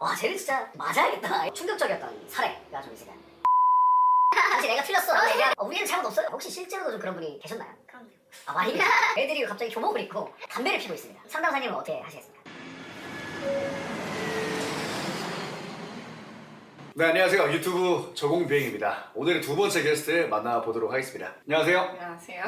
와 쟤는 진짜 맞아야겠다. 충격적이었던 사례가 좀 있으니까 사실 내가 틀렸어? 라고 얘기하는 어, 우리는 잘못 없어요. 혹시 실제로도 좀 그런 분이 계셨나요? 그럼요. 아 많이 계세요 애들이 갑자기 교복을 입고 담배를 피고 있습니다. 상담사님은 어떻게 하시겠습니까? 네 안녕하세요. 유튜브 저공비행입니다. 오늘의 두 번째 게스트 만나보도록 하겠습니다. 안녕하세요. 안녕하세요.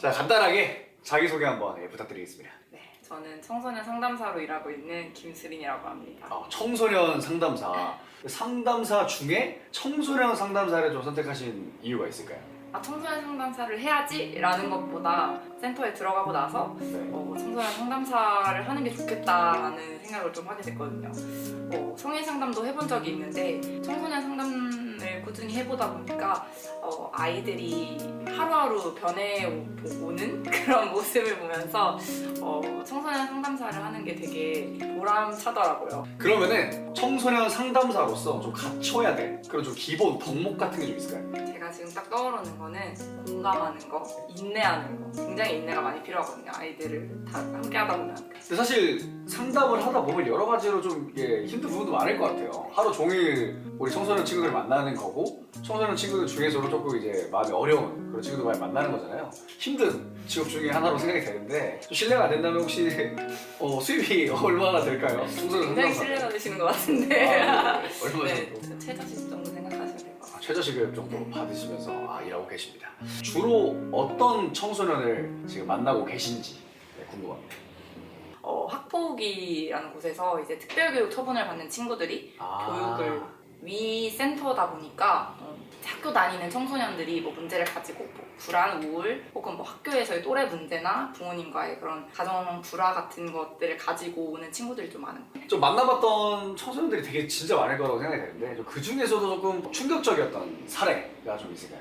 자 간단하게 자기소개 한번 예, 부탁드리겠습니다. 네, 저는 청소년 상담사로 일하고 있는 김수린이라고 합니다. 어, 청소년 상담사 상담사 중에 청소년 상담사를 좀 선택하신 이유가 있을까요? 아, 청소년 상담사를 해야지라는 것보다 센터에 들어가고 나서 네. 어, 청소년 상담사를 하는 게 좋겠다라는 생각을 좀 하게 됐거든요. 어, 성인 상담도 해본 적이 있는데 청소년 상담 을 꾸준히 해보다 보니까 어, 아이들이 하루하루 변해오는 그런 모습을 보면서 어, 청소년 상담사를 하는 게 되게 보람차더라고요. 그러면은 청소년 상담사로서 좀 갖춰야 될 그런 좀 기본 덕목 같은 게 좀 있을까요? 지금 딱 떠오르는 거는 공감하는 거, 인내하는 거. 굉장히 인내가 많이 필요하거든요. 아이들을 다 함께 하다 보면. 근데 사실 상담을 하다 보면 여러 가지로 좀 예, 힘든 부분도 많을 것 같아요. 하루 종일 우리 청소년 친구들 만나는 거고 청소년 친구들 중에서도 조금 이제 마음이 어려운 그런 친구들 많이 만나는 거잖아요. 힘든 직업 중에 하나로 생각이 되는데 좀 신뢰가 안 된다면 혹시 어, 수입이 얼마나 될까요? 청소년 굉장히. 신뢰가 되시는 것 같은데. 아, 네. 얼마 네, 정도? 최저시급 최저시급 정도 받으시면서 아, 일하고 계십니다. 주로 어떤 청소년을 지금 만나고 계신지 네, 궁금합니다. 어, 학폭이라는 곳에서 이제 특별교육 처분을 받는 친구들이 아, 교육을 위 센터다 보니까 어, 학교 다니는 청소년들이 뭐 문제를 가지고 뭐 불안, 우울 혹은 뭐 학교에서의 또래 문제나 부모님과의 그런 가정 불화 같은 것들을 가지고 오는 친구들이 좀 많은 거예요. 좀 만나봤던 청소년들이 되게 진짜 많을 거라고 생각이 되는데 그 중에서도 조금 충격적이었던 사례가 좀 있을까요?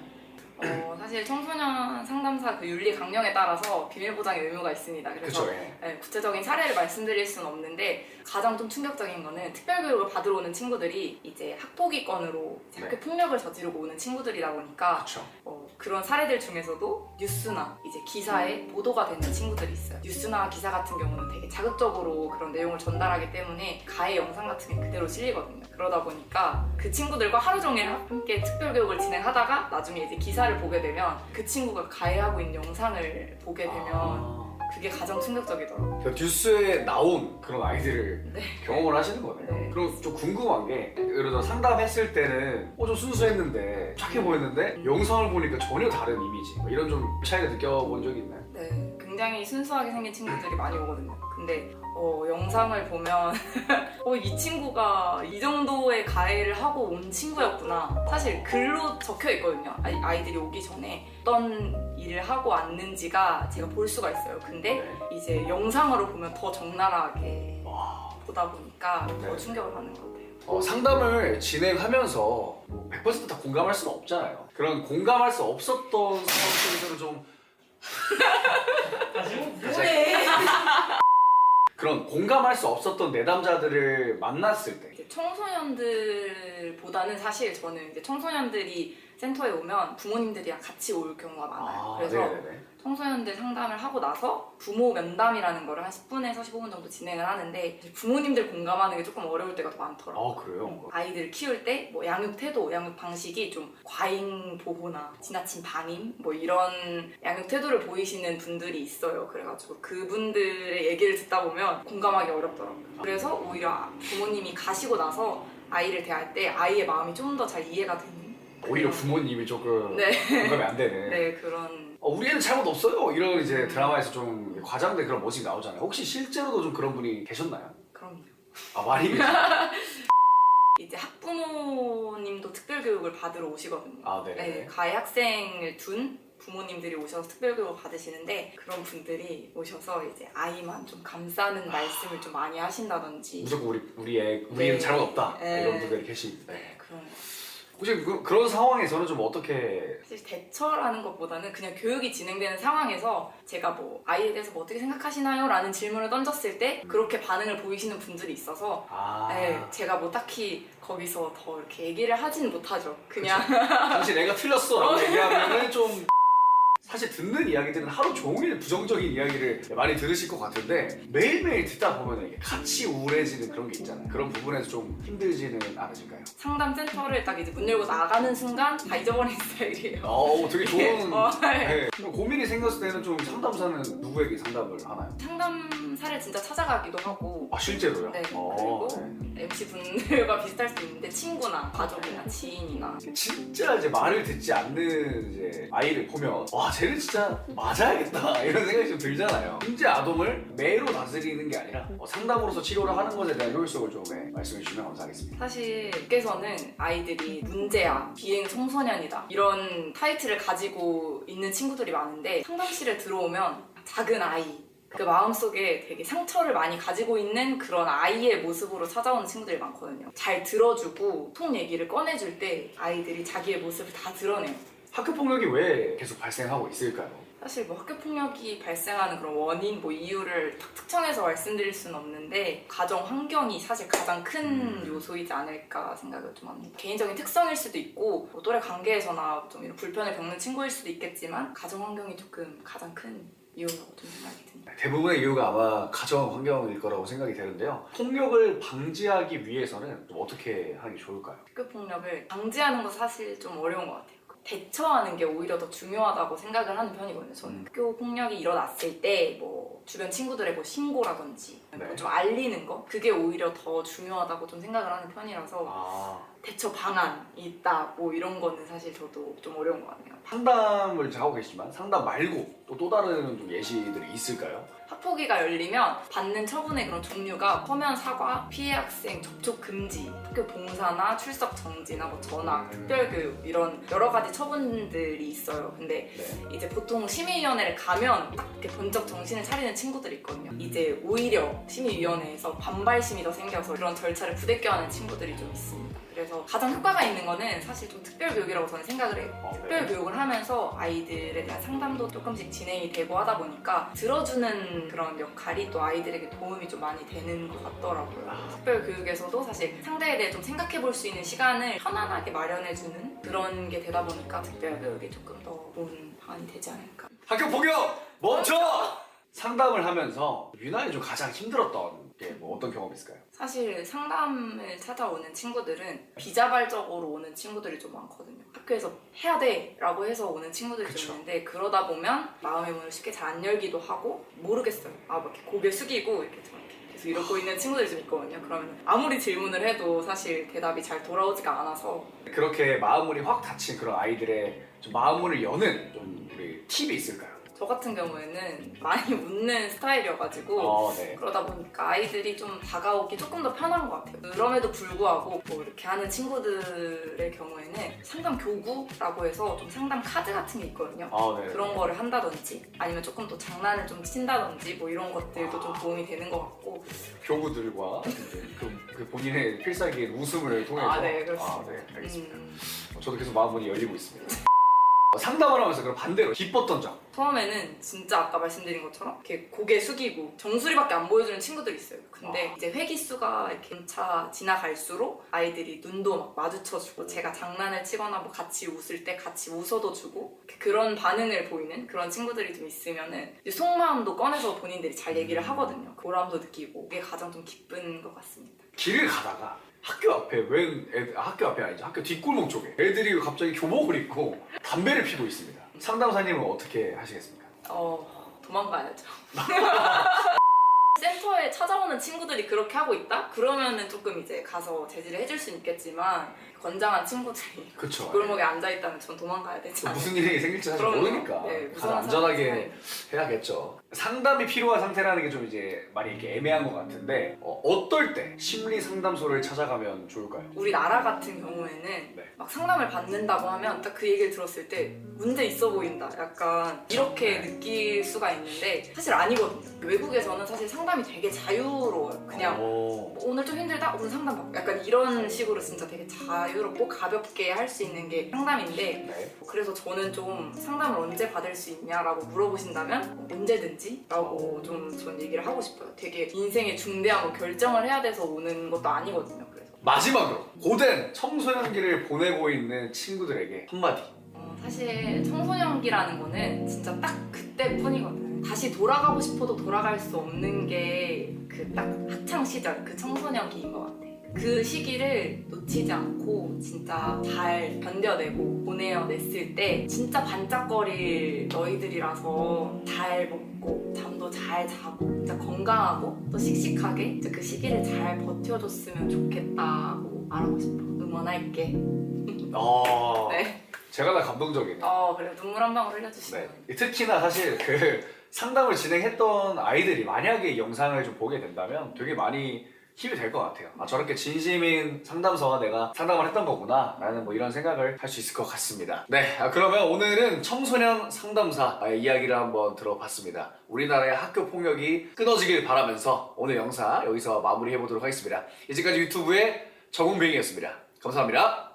어, 사실 청소년 상담사 그 윤리 강령에 따라서 비밀 보장의 의무가 있습니다. 그래서 그렇죠. 예. 네, 구체적인 사례를 말씀드릴 수는 없는데 가장 좀 충격적인 거는 특별교육을 받으러 오는 친구들이 이제 학폭위 건으로 이제 네. 학교 폭력을 저지르고 오는 친구들이다 보니까 그렇죠. 어, 그런 사례들 중에서도 뉴스나 이제 기사에 보도가 되는 친구들이 있어요. 뉴스나 기사 같은 경우는 되게 자극적으로 그런 내용을 전달하기 때문에 가해 영상 같은 게 그대로 실리거든요. 그러다 보니까 그 친구들과 하루 종일 함께 특별교육을 진행하다가 나중에 이제 기사 를 보게 되면 그 친구가 가해하고 있는 영상을 보게 되면 아, 그게 가장 충격적이더라고요. 그 뉴스에 나온 그런 아이들을 네. 경험을 하시는 거네요. 네. 그럼 좀 궁금한 게 예를 들어 상담했을 때는 어, 좀 순수했는데 착해 보였는데 음. 영상을 보니까 전혀 다른 이미지 뭐 이런 좀 차이가 느껴본 적이 있나요? 네, 굉장히 순수하게 생긴 친구들이 많이 오거든요. 근데 어, 영상을 보면 어, 이 친구가 이 정도의 가해를 하고 온 친구였구나. 사실 글로 적혀 있거든요. 아이, 아이 들이 오기 전에 어떤 일을 하고 왔는지가 제가 볼 수가 있어요. 근데 네. 이제 영상으로 보면 더 적나라하게 와. 보다 보니까 더 네. 충격을 받는 것 같아요. 어, 상담을 진행하면서 뭐 100%다 공감할 수는 없잖아요. 그런 공감할 수 없었던 상황 속에서는 좀 뭐해? 그런 공감할 수 없었던 내담자들을 만났을 때 청소년들보다는 사실 저는 이제 청소년들이 센터에 오면 부모님들이랑 같이 올 경우가 많아요. 그래서 네네네. 청소년들 상담을 하고 나서 부모 면담이라는 거를 한 10분에서 15분 정도 진행을 하는데 부모님들 공감하는 게 조금 어려울 때가 더 많더라고요. 아 그래요? 아이들 키울 때 뭐 양육 태도, 양육 방식이 좀 과잉 보호나 지나친 방임 뭐 이런 양육 태도를 보이시는 분들이 있어요. 그래가지고 그분들의 얘기를 듣다 보면 공감하기 어렵더라고요. 그래서 오히려 부모님이 가시고 나서 아이를 대할 때 아이의 마음이 좀 더 잘 이해가 되는 오히려 부모님이 조금 네. 공감이 안 되는 네 그런 어, 우리 애는 잘못 없어요 이런 이제 드라마에서 좀 과장된 그런 모습이 나오잖아요 혹시 실제로도 좀 그런 분이 계셨나요? 그럼요. 아 많이 계세요? 이제 학부모님도 특별교육을 받으러 오시거든요. 아 네네 네, 가해 학생을 둔 부모님들이 오셔서 특별교육을 받으시는데 그런 분들이 오셔서 이제 아이만 좀 감싸는 말씀을 좀 많이 하신다든지 무조건 우리 우리 애 우리는 네. 잘못 없다 네. 이런 분들이 계십니다 네, 그런 혹시 그, 그런 상황에서는 좀 어떻게? 사실 대처라는 것보다는 그냥 교육이 진행되는 상황에서 제가 뭐 아이에 대해서 뭐 어떻게 생각하시나요? 라는 질문을 던졌을 때 그렇게 반응을 보이시는 분들이 있어서 아. 네, 제가 뭐 딱히 거기서 더 이렇게 얘기를 하진 못하죠. 그냥 당신 애가 틀렸어. 라고 얘기하면은 좀 사실 듣는 이야기들은 하루 종일 부정적인 이야기를 많이 들으실 것 같은데 매일매일 듣다 보면 이게 같이 우울해지는 그런 게 있잖아요. 그런 부분에서 좀 힘들지는 않으실까요? 상담 센터를 딱 이제 문 열고 나가는 순간 다 잊어버린 스타일이에요. 어, 되게 좋은. 어, 네. 네. 그럼 고민이 생겼을 때는 좀 상담사는 누구에게 상담을 하나요? 상담사를 진짜 찾아가기도 하고 아 실제로요? 네, 어, 그리고 네. MC 분들과 비슷할 수 있는데 친구나 가족이나 지인이나 진짜 이제 말을 듣지 않는 이제 아이를 보면 와 쟤는 진짜 맞아야겠다 이런 생각이 좀 들잖아요. 문제 아동을 매로 다스리는 게 아니라 어, 상담으로서 치료를 하는 것에 대한 효율성을 좀 네, 말씀해 주시면 감사하겠습니다. 사실 밖에서는 아이들이 문제야, 비행 청소년이다 이런 타이틀을 가지고 있는 친구들이 많은데 상담실에 들어오면 작은 아이 그 마음속에 되게 상처를 많이 가지고 있는 그런 아이의 모습으로 찾아오는 친구들이 많거든요. 잘 들어주고 속 얘기를 꺼내줄 때 아이들이 자기의 모습을 다 드러내요. 학교 폭력이 왜 계속 발생하고 있을까요? 사실 뭐 학교 폭력이 발생하는 그런 원인 뭐 이유를 딱 특정해서 말씀드릴 수는 없는데 가정 환경이 사실 가장 큰 요소이지 않을까 생각을 좀 합니다. 개인적인 특성일 수도 있고 뭐 또래 관계에서나 좀 이런 불편을 겪는 친구일 수도 있겠지만 가정 환경이 조금 가장 큰 이유라고 좀 생각이 듭니다. 대부분의 이유가 아마 가정 환경일 거라고 생각이 되는데요. 폭력을 방지하기 위해서는 좀 어떻게 하는 게 좋을까요? 학교 폭력을 방지하는 건 사실 좀 어려운 것 같아요. 대처하는 게 오히려 더 중요하다고 생각을 하는 편이거든요. 저는 음. 학교 폭력이 일어났을 때 뭐 주변 친구들의 뭐 신고라든지 네. 뭐좀 알리는 거 그게 오히려 더 중요하다고 좀 생각을 하는 편이라서 아, 대처 방안이 있다 뭐 이런 거는 사실 저도 좀 어려운 것 같네요. 상담을 이제 하고 계시지만 상담 말고 또 또 다른 좀 예시들이 있을까요? 학폭위가 열리면 받는 처분의 그런 종류가 서면 사과, 피해 학생 접촉 금지, 학교 봉사나 출석 정지나 뭐 전학, 음. 특별교육 이런 여러 가지 처분들이 있어요. 근데 네. 이제 보통 심의위원회를 가면 딱 이렇게 번쩍 정신을 차리는 친구들이 있거든요. 이제 오히려 심의위원회에서 반발 심이 더 생겨서 그런 절차를 부대껴하는 친구들이 좀 있습니다. 그래서 가장 효과가 있는 거는 사실 좀 특별 교육이라고 저는 생각을 해요. 어, 네. 특별 교육을 하면서 아이들에 대한 상담도 조금씩 진행이 되고 하다 보니까 들어주는 그런 역할이 또 아이들에게 도움이 좀 많이 되는 것 같더라고요. 아. 특별 교육에서도 사실 상대에 대해 좀 생각해 볼 수 있는 시간을 편안하게 마련해 주는 그런 게 되다 보니까 특별 교육이 조금 더 좋은 방안이 되지 않을까. 학교 폭력 멈춰! 상담을 하면서 유난히 좀 가장 힘들었던 게 뭐 어떤 경험이 있을까요? 사실 상담을 찾아오는 친구들은 비자발적으로 오는 친구들이 좀 많거든요. 학교에서 해야 돼! 라고 해서 오는 친구들이 그쵸. 좀 있는데 그러다 보면 마음의 문을 쉽게 잘 안 열기도 하고 모르겠어요. 아, 막 이렇게 고개 숙이고 이렇게 좀 이렇게 계속 이러고 있는 친구들이 좀 있거든요. 그러면 아무리 질문을 해도 사실 대답이 잘 돌아오지가 않아서 그렇게 마음문이 확 닫힌 그런 아이들의 좀 마음문을 여는 좀 우리 팁이 있을까요? 저 같은 경우에는 많이 웃는 스타일이어가지고 어, 네. 그러다 보니까 아이들이 좀 다가오기 조금 더 편한 것 같아요. 그럼에도 불구하고 뭐 이렇게 하는 친구들의 경우에는 상담 교구라고 해서 좀 상담 카드 같은 게 있거든요. 아, 네. 그런 거를 한다든지 아니면 조금 더 장난을 좀 친다든지 뭐 이런 것들도 좀 도움이 되는 것 같고 교구들과 이제 그, 그 본인의 필살기인 웃음을 통해서 아, 네, 그렇습니다. 아, 네, 알겠습니다. 음, 저도 계속 마음문이 열리고 있습니다. 상담을 하면서 그럼 반대로 기뻤던 점. 처음에는 진짜 아까 말씀드린 것처럼 이렇게 고개 숙이고 정수리밖에 안 보여주는 친구들이 있어요. 근데 아. 이제 회기수가 이렇게 차 지나갈수록 아이들이 눈도 막 마주쳐주고 제가 장난을 치거나 뭐 같이 웃을 때 같이 웃어도 주고 그런 반응을 보이는 그런 친구들이 좀 있으면은 이제 속마음도 꺼내서 본인들이 잘 얘기를 하거든요. 보람도 느끼고 그게 가장 좀 기쁜 것 같습니다. 길을 가다가 학교 앞에 웬 애들, 아, 학교 앞이 아니죠. 학교 뒷골목 쪽에 애들이 갑자기 교복을 입고 담배를 피고 있습니다. 상담사님은 어떻게 하시겠습니까? 어 도망가야죠. 센터에 찾아오는 친구들이 그렇게 하고 있다? 그러면은 조금 이제 가서 제지를 해줄 수는 있겠지만 건장한 친구들이 그쵸. 골목에 앉아 있다면 전 도망가야 되지 또 않을까? 무슨 일이 생길지 사실 그럼요. 모르니까 네, 가서 무서운 안전하게. 해야겠죠. 상담이 필요한 상태라는 게 좀 이제 많이 이렇게 애매한 것 같은데 어, 떨때 심리 상담소를 찾아가면 좋을까요? 우리나라 같은 경우에는 네. 막 상담을 받는다고 하면 딱 그 얘기를 들었을 때 문제 있어 보인다 약간 이렇게 네. 느낄 수가 있는데 사실 아니거든요 외국에서는 사실 상담이 되게 자유로워요 그냥 어, 뭐 오늘 좀 힘들다? 오늘 상담 받고 약간 이런 식으로 진짜 되게 자유롭고 가볍게 할 수 있는 게 상담인데 네. 그래서 저는 좀 상담을 언제 받을 수 있냐라고 물어보신다면 언제든지 라고 좀 전 얘기를 하고 싶어요 되게 인생의 중대한 뭐 결정을 해야 돼서 오는 것도 아니거든요 그래서 마지막으로 고된 청소년기를 보내고 있는 친구들에게 한마디. 어, 사실 청소년기라는 거는 진짜 딱 그때뿐이거든. 다시 돌아가고 싶어도 돌아갈 수 없는 게 그 딱 학창 시절 그 청소년기인 것 같아. 그 시기를 놓치지 않고 진짜 잘 견뎌내고 보내어냈을 때 진짜 반짝거릴 너희들이라서 잘 먹고 잠도 잘 자고 진짜 건강하고 또 씩씩하게 그 시기를 잘 버텨줬으면 좋겠다고 말하고 싶어. 응원할게. 어, 네. 제가 다 감동적이네요. 어 그래 눈물 한 방울 흘려주시네요. 네. 특히나 사실 그 상담을 진행했던 아이들이 만약에 이 영상을 좀 보게 된다면 되게 많이 힘이 될 것 같아요. 아, 저렇게 진심인 상담서가 내가 상담을 했던 거구나. 라는 뭐 이런 생각을 할 수 있을 것 같습니다. 네. 아, 그러면 오늘은 청소년 상담사의 이야기를 한번 들어봤습니다. 우리나라의 학교 폭력이 끊어지길 바라면서 오늘 영상 여기서 마무리해 보도록 하겠습니다. 이제까지 유튜브의 정웅뱅이였습니다. 감사합니다.